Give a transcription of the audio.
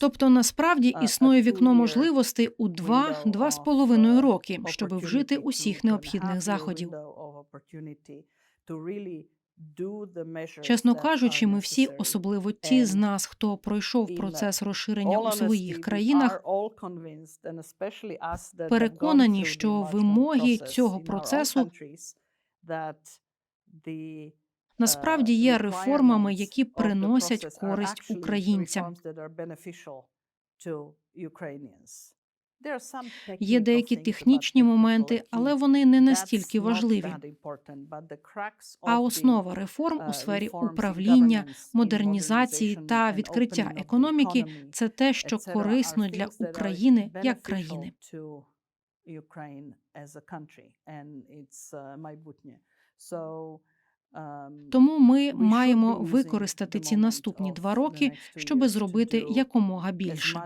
Тобто насправді існує вікно можливостей у window два-два з of, половиною uh, роки, щоб вжити усіх необхідних заходів. Чесно кажучи, ми всі, особливо ті з нас, хто пройшов процес розширення у своїх країнах, переконані, що вимоги цього процесу насправді uh, є реформами, які приносять користь українцям. Є деякі технічні моменти, але вони не настільки важливі. А основа реформ uh, у сфері управління, модернізації та відкриття економіки це те, що корисно для України як країни. to Ukraine as a country, and it's uh, майбутнє. So, um, Тому ми маємо використати ці наступні два роки, щоб зробити якомога більше.